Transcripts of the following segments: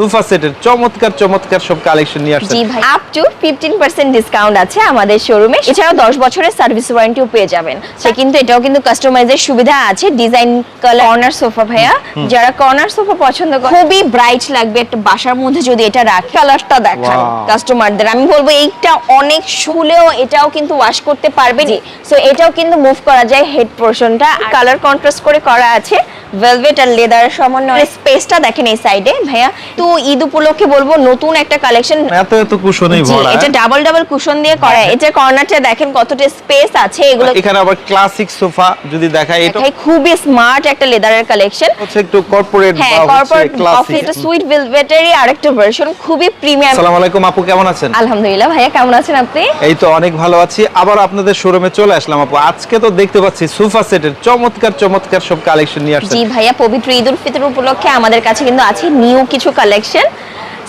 Sofa সেটের চমৎকার চমৎকার সব কালেকশন নিয়ে জি ভাই। Up to fifteen percent discount আছে আমাদের শোরুমে এছাড়াও দশ বছরের সার্ভিস ওয়ারেন্টিও পেয়ে যাবেন। সে কিন্তু এটাও কিন্তু কাস্টমাইজের সুবিধা আছে। ডিজাইন কালার কর্নার সোফা ভাইয়া। যারা কর্নার সোফা পছন্দ করে খুবই ব্রাইট লাগবে। একটা বাসার মধ্যে যদি এটা রাখে কালারটা দেখান কাস্টমারদের আমি বলব এইটা অনেক শুলেও এটাও কিন্তু ওয়াশ করতে পারবে সো এটাও কিন্তু মুভ করা যায় হেড পোর্শনটা কালার কন্ট্রাস্ট করে করা আছে। ভেলভেট আর লেদার সমন্বয়। স্পেসটা দেখেন এই সাইডে ভাইয়া। তো ঈদ উপলক্ষে বলব নতুন একটা কালেকশন এত এত কুশনেই ভরা এটা হ্যাঁ? ডাবল ডাবল কুশন দিয়ে করা। এটা কর্নারটা দেখেন কতটা স্পেস আছে এগুলো এখানে আবার ক্লাসিক সোফা যদি দেখাই এটা খুবই স্মার্ট একটা লেদারের কালেকশন হচ্ছে একটু কর্পোরেট হ্যাঁ বা হচ্ছে কর্পোরেট ক্লাসিক এটা সুইট ভেলভেটেরই আরেকটা ভার্সন খুবই প্রিমিয়াম আসসালামু আলাইকুম আপু কেমন আছেন? আলহামদুলিল্লাহ ভাইয়া কেমন আছেন আপনি? এই তো অনেক ভালো আছি। আবার আপনাদের শোরুমে চলে আসলাম আপু। আজকে তো দেখতে পাচ্ছি সোফা সেটের চমৎকার চমৎকার সব কালেকশন নিয়ে আসছেন। জি ভাইয়া পবিত্র ঈদ উল ফিতর উপলক্ষে আমাদের কাছে কিন্তু আছে নিউ কিছু কালেকশন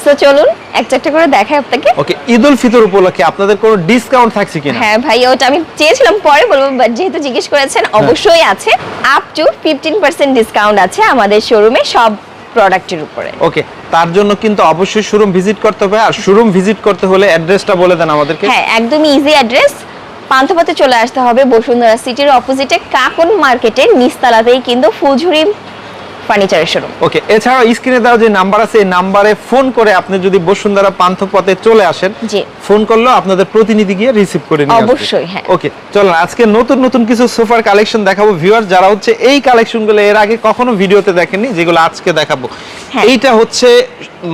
সো চলুন একটা একটা করে দেখাই আপনাকে। ওকে ঈদ উল ফিতর উপলক্ষে আপনাদের কোনো ডিসকাউন্ট থাকছে কিনা? হ্যাঁ ভাইয়া ওটা আমি চেয়েছিলাম পরে বলব বাট যেহেতু জিজ্ঞেস করেছেন হ্যাঁ। অবশ্যই আছে। Up to fifteen percent discount আছে আমাদের শোরুমে সব প্রোডাক্টের উপরে। ওকে তার জন্য কিন্তু অবশ্যই শোরুম ভিজিট করতে হবে আর শোরুম ভিজিট করতে হলে অ্যাড্রেসটা বলে দেন আমাদেরকে। হ্যাঁ একদমই ইজি অ্যাড্রেস পান্থপথে চলে আসতে হবে বসুন্ধরা সিটির অপোজিটে কাকন মার্কেটের নিচতলাতেই কিন্তু ফুলঝুরি ফার্নিচারের শোরুম ওকে এছাড়াও স্ক্রিনে দেওয়া যে নাম্বার আছে এই নাম্বারে ফোন করে আপনি যদি বসুন্ধরা পান্থপথে চলে আসেন জি। ফোন করলেও আপনাদের প্রতিনিধি গিয়ে রিসিভ করে নিয়ে আসবে। অবশ্যই, হ্যাঁ। ওকে চলুন আজকে নতুন নতুন কিছু সোফার কালেকশন দেখাবো ভিউয়ার যারা হচ্ছে এই কালেকশনগুলো এর আগে কখনো ভিডিওতে দেখেননি যেগুলো আজকে দেখাবো। এইটা হচ্ছে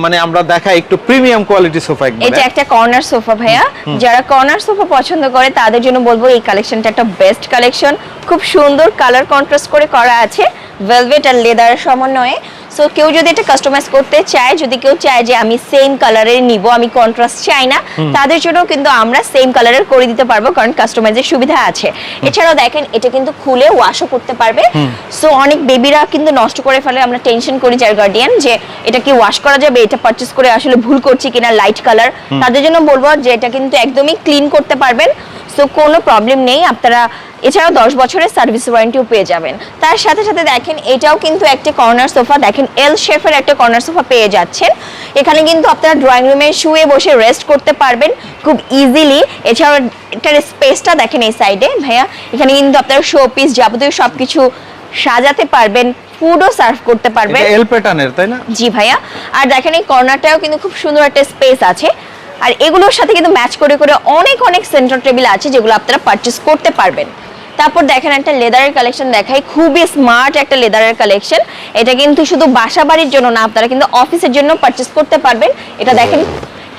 মানে আমরা দেখা একটু প্রিমিয়াম কোয়ালিটি সোফা একদম এটা একটা কর্নার সোফা ভাইয়া। যারা কর্নার সোফা পছন্দ করে তাদের জন্য বলব এই কালেকশনটা একটা বেস্ট কালেকশন খুব সুন্দর কালার কন্ট্রাস্ট করে করা আছে। ভেলভেট আর লেদার সমন্বয়ে। সো কেউ যদি এটা কাস্টমাইজ করতে চায় যদি কেউ চায় যে আমি সেম কালারের নিব আমি কন্ট্রাস্ট চাই না তাদের জন্য কিন্তু আমরা সেম কালারের করে দিতে পারব কারণ কাস্টমাইজের সুবিধা আছে। এছাড়াও দেখেন এটা কিন্তু খুলে ওয়াশও করতে পারবে। সো অনেক বেবিরা কিন্তু নষ্ট করে ফেলে আমরা টেনশন করি যার গার্ডিয়ান যে এটা কি ওয়াশ করা যাবে এটা পারচেজ করে আসলে ভুল করছি কিনা লাইট কালার তাদের জন্য বলব যে এটা কিন্তু একদমই ক্লিন করতে পারবেন। সো কোনো প্রবলেম নেই আপনারা এছাড়াও দশ বছরের সার্ভিস ওয়ারেন্টিও পেয়ে যাবেন। তার সাথে সাথে দেখেন এটাও কিন্তু একটা কর্নার সোফা দেখেন এল শেফের একটা কর্নার সোফা পেয়ে যাচ্ছেন। এখানে কিন্তু আপনারা ড্রয়িং রুমে শুয়ে বসে রেস্ট করতে পারবেন খুব ইজিলি এছাড়াও এটার স্পেসটা দেখেন এই সাইডে ভাইয়া। এখানে কিন্তু আপনারা শো পিস যাবতীয় সব কিছু সাজাতে পারবেন ফুডও সার্ভ করতে পারবেন। এল প্যাটার্নের তাই না? জি ভাইয়া। আর দেখেন এই কর্নারটাও কিন্তু খুব সুন্দর একটা স্পেস আছে। আর এগুলোর সাথে কিন্তু ম্যাচ করে করে অনেক অনেক সেন্টার টেবিল আছে যেগুলো আপনারা পারচেস করতে পারবেন। তারপর দেখেন একটা লেদারের কালেকশন দেখাই খুবই স্মার্ট একটা লেদারের কালেকশন এটা কিন্তু শুধু বাসা বাড়ির জন্য না আপনারা কিন্তু অফিসের জন্য পারচেস করতে পারবেন। এটা দেখেন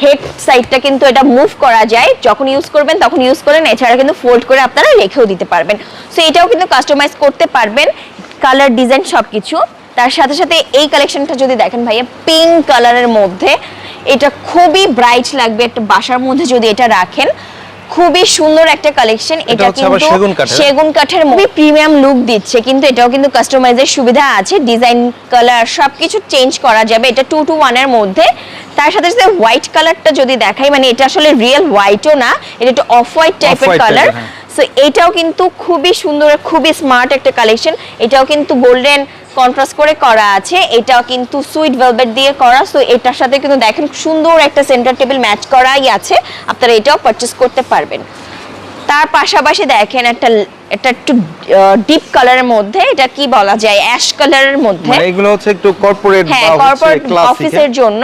হেড সাইডটা কিন্তু এটা মুভ করা যায়। যখন ইউজ করবেন তখন ইউজ করেন এছাড়া কিন্তু ফোল্ড করে আপনারা রেখেও দিতে পারবেন। সো এটাও কিন্তু কাস্টমাইজ করতে পারবেন। কালার ডিজাইন সবকিছু। তার সাথে সাথে এই কালেকশনটা যদি দেখেন ভাইয়া পিঙ্ক কালারের মধ্যে এটা খুবই ব্রাইট লাগবে একটা বাসার মধ্যে যদি এটা রাখেন খুবই সুন্দর একটা কালেকশন এটা কিন্তু সেগুন কাঠের। খুবই প্রিমিয়াম লুক দিচ্ছে কিন্তু এটাও কিন্তু কাস্টমাইজের সুবিধা আছে ডিজাইন কালার সবকিছু চেঞ্জ করা যাবে এটা টু টু ওয়ানের মধ্যে তার সাথে সাথে হোয়াইট কালারটা যদি দেখাই মানে এটা আসলে রিয়েল হোয়াইটও না এটা একটু অফ হোয়াইট টাইপের কালার। সো এটাও কিন্তু খুবই সুন্দর খুবই স্মার্ট একটা কালেকশন এটাও কিন্তু গোল্ডেন কন্ট্রাস্ট করে করা আছে। এটাও কিন্তু সুইট ভেলভেট দিয়ে করা। সো এটার সাথে কিন্তু দেখেন সুন্দর একটা সেন্টার টেবিল ম্যাচ করাই আছে। আপনারা এটাও পারচেস করতে পারবেন। তার পাশাপাশি দেখেন একটা এটা একটু ডিপ কালারের মধ্যে এটা কি বলা যায়? অ্যাশ কালারের মধ্যে। মানে এগুলো হচ্ছে একটু কর্পোরেট হ্যাঁ বা কর্পোরেট অফিসের জন্য।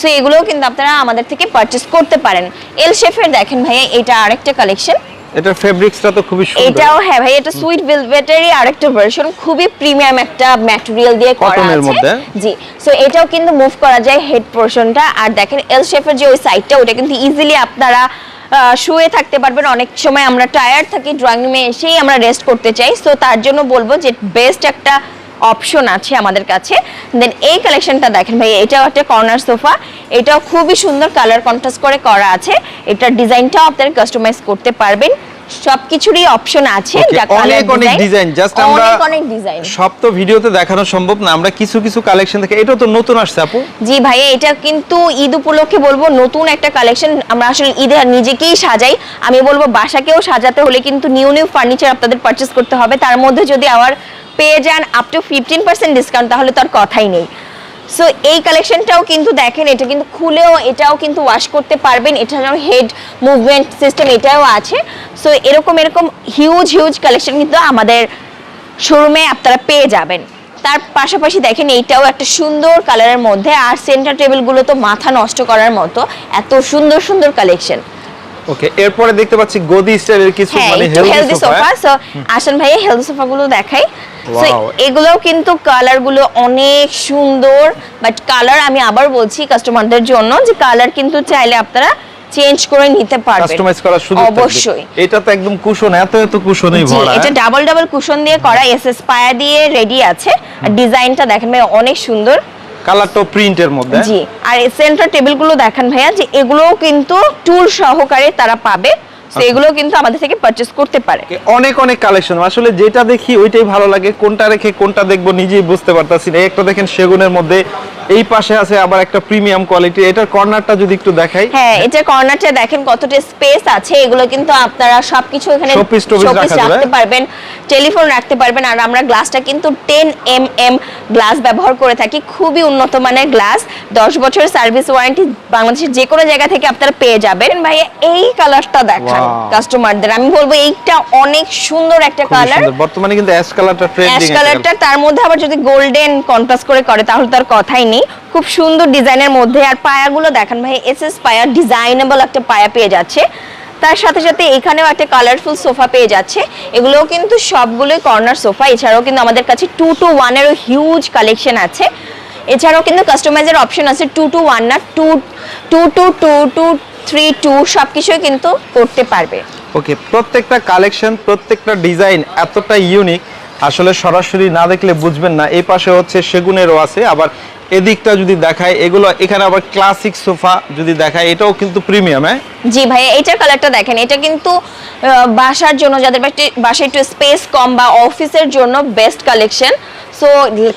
সো এগুলোও কিন্তু আপনারা আমাদের থেকে পারচেস করতে পারেন। এল শেফের দেখেন ভাইয়া এটা আরেকটা কালেকশন এটা ফেব্রিক্সটা তো খুবই সুন্দর। এটাও হ্যাঁ ভাই এটা সুইট ভেলভেটেরই আরেকটা ভার্সন খুবই প্রিমিয়াম একটা ম্যাটেরিয়াল দিয়ে করা আছে। মধ্যে? জি সো এটাও কিন্তু মুভ করা যায় হেড পোরশনটা আর দেখেন এল শেফের যে ওই সাইডটা ওটা কিন্তু ইজিলি আপনারা শুয়ে থাকতে পারবেন। অনেক সময় আমরা টায়ার্ড থাকি ড্রয়িং রুমে এসেই আমরা রেস্ট করতে চাই। সো তার জন্য বলব যে বেস্ট একটা অপশন আছে আমাদের কাছে। দেন এই কালেকশনটা দেখেন ভাই, এটাও একটা কর্নার সোফা এটাও খুবই সুন্দর কালার কন্ট্রাস্ট করে করা আছে। এটার ডিজাইনটাও আপনারা কাস্টমাইজ করতে পারবেন। সবকিছুরই অপশন আছে অনেক অনেক ডিজাইন জাস্ট আমরা অনেক ডিজাইন সব তো ভিডিওতে দেখানো সম্ভব না আমরা কিছু কিছু কালেকশন দেখে এটা তো নতুন আসছে আপু। জি ভাইয়া এটা কিন্তু ঈদ উপলক্ষে বলব নতুন একটা কালেকশন আমরা আসলে ঈদে নিজেকেই সাজাই। আমি বলব বাসাকেও সাজাতে হলে কিন্তু নিউ নিউ ফার্নিচার আপনাদের পারচেস করতে হবে। তার মধ্যে যদি আবার পেয়ে যান up to fifteen percent discount তাহলে তো আর কথাই নেই। সো এই কালেকশনটাও কিন্তু দেখেন, এটা কিন্তু খুলেও, এটাও কিন্তু ওয়াশ করতে পারবেন। এটা যেমন হেড মুভমেন্ট সিস্টেম এটাও আছে। সো এরকম এরকম হিউজ হিউজ কালেকশন কিন্তু আমাদের শোরুমে আপনারা পেয়ে যাবেন। তার পাশাপাশি দেখেন, এইটাও একটা সুন্দর কালারের মধ্যে। আর সেন্টার টেবিলগুলো তো মাথা নষ্ট করার মতো। এত সুন্দর সুন্দর কালেকশন ওকে এরপরে দেখতে পাচ্ছি গদি স্টাইলের কিছু হ্যাঁ মানে হেলদি সোফা সো আসেন ভাই হেলদি সোফা গুলো দেখাই। সো এগুলোও কিন্তু কালারগুলো অনেক সুন্দর বাট কালার আমি আবার বলছি কাস্টমারদের জন্য যে কালার কিন্তু চাইলে আপনারা চেঞ্জ করে নিতে পারবেন। কাস্টমাইজ করার সুযোগ অবশ্যই। এটা তো একদম কুশন এত এত কুশনই ভরা। এটা? ডাবল ডাবল কুশন দিয়ে করা এসএস পায়া দিয়ে রেডি আছে। আর ডিজাইনটা দেখেন ভাই অনেক সুন্দর। কালারটা প্রিন্টের মধ্যে। জি আর সেন্টার টেবিলগুলো দেখেন ভাইয়া যে এগুলোও কিন্তু টুল সহকারে তারা পাবে। তো আচ্ছা। এগুলো কিন্তু আমাদের থেকে পারচেজ করতে পারে। অনেক অনেক কালেকশন আসলে যেটা দেখি ওইটাই ভালো লাগে। কোনটা রেখে কোনটা দেখব নিজেই বুঝতে পারতাছি না। এই একটা দেখেন সেগুনের মধ্যে এই পাশে আছে আবার একটা প্রিমিয়াম কোয়ালিটি। এটার কর্নারটা যদি একটু দেখাই। হ্যাঁ এটা কর্নারটা দেখেন কতটা স্পেস আছে। এগুলো কিন্তু আপনারা সবকিছু এখানে showpiece রাখতে পারবেন টেলিফোন রাখতে পারবেন। আর আমরা গ্লাসটা কিন্তু টেন এম এম গ্লাস ব্যবহার করে থাকি। খুবই উন্নত মানের গ্লাস। দশ বছর সার্ভিস ওয়ারেন্টি বাংলাদেশের যে কোনো জায়গা থেকে আপনারা পেয়ে যাবেন। ভাই এই কালারটা দেখান. কাস্টমারদের। আমি বলব এইটা অনেক সুন্দর একটা কালার। বর্তমানে কিন্তু অ্যাশ কালারটা অ্যাশ ট্রেন্ডিং কালারটা তার মধ্যে আবার যদি গোল্ডেন কন্ট্রাস্ট করে করে তাহলে তার কথাই নেই খুব সুন্দর ডিজাইনের মধ্যে আর পায়াগুলো দেখেন ভাই এসএস পায়া, ডিজাইনেবল একটা পায়া পেয়ে যাচ্ছে। তার সাথে সাথে এখানেও একটা কালারফুল সোফা পেয়ে যাচ্ছে। এগুলোও কিন্তু সবগুলোই কর্নার সোফা, এছাড়াও কিন্তু আমাদের কাছে টু টু ওয়ানেরও হিউজ কালেকশন আছে। এছাড়াও কিন্তু কাস্টমাইজের অপশন আছে টু টু ওয়ান না two two two two two three two সব কিছুই কিন্তু করতে পারবে। ওকে, প্রত্যেকটা কালেকশন প্রত্যেকটা ডিজাইন এতটা ইউনিক আসলে সরাসরি না দেখলে বুঝবেন না। এই পাশে হচ্ছে সেগুনেরও আছে, আবার এদিকটা যদি দেখায় এগুলো এখানে আবার ক্লাসিক সোফা যদি দেখায় এটাও কিন্তু প্রিমিয়াম হ্যাঁ? জি ভাই এটার কালারটা দেখেন। এটা কিন্তু বাসার জন্য যাদের বাসায়- একটু স্পেস কম বা অফিসের জন্য বেস্ট কালেকশন সো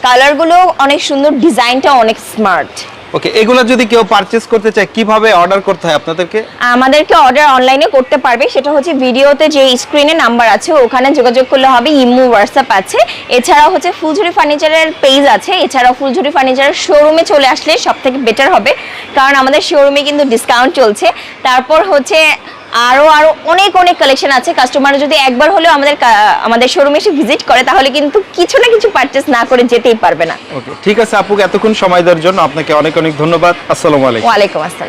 কালারগুলো অনেক সুন্দর ডিজাইনটা অনেক স্মার্ট ওকে এগুলো যদি কেউ পারচেজ করতে চায়, কীভাবে অর্ডার করতে হয় আপনাদেরকে? আমাদেরকে অর্ডার অনলাইনে করতে পারবে। সেটা হচ্ছে ভিডিওতে যে স্ক্রিনে নাম্বার আছে, ওখানে যোগাযোগ করলে হবে, ইমো হোয়াটসঅ্যাপ আছে। এছাড়াও হচ্ছে ফুলঝুরি ফার্নিচারের পেজ আছে। এছাড়াও ফুলঝুরি ফার্নিচারের শোরুমে চলে আসলে সব থেকে বেটার হবে। কারণ আমাদের শোরুমে কিন্তু ডিসকাউন্ট চলছে। তারপর হচ্ছে আরও আরও অনেক অনেক কালেকশন আছে। কাস্টমার যদি একবার হলেও আমাদের আমাদের শোরুমে এসে ভিজিট করে তাহলে কিন্তু কিছু না কিছু পারচেস না করে যেতেই পারবে না। ওকে ঠিক আছে আপু এতক্ষণ সময় দেওয়ার জন্য আপনাকে অনেক অনেক ধন্যবাদ। আসসালামু আলাইকুম। ওয়ালাইকুম আসসালাম।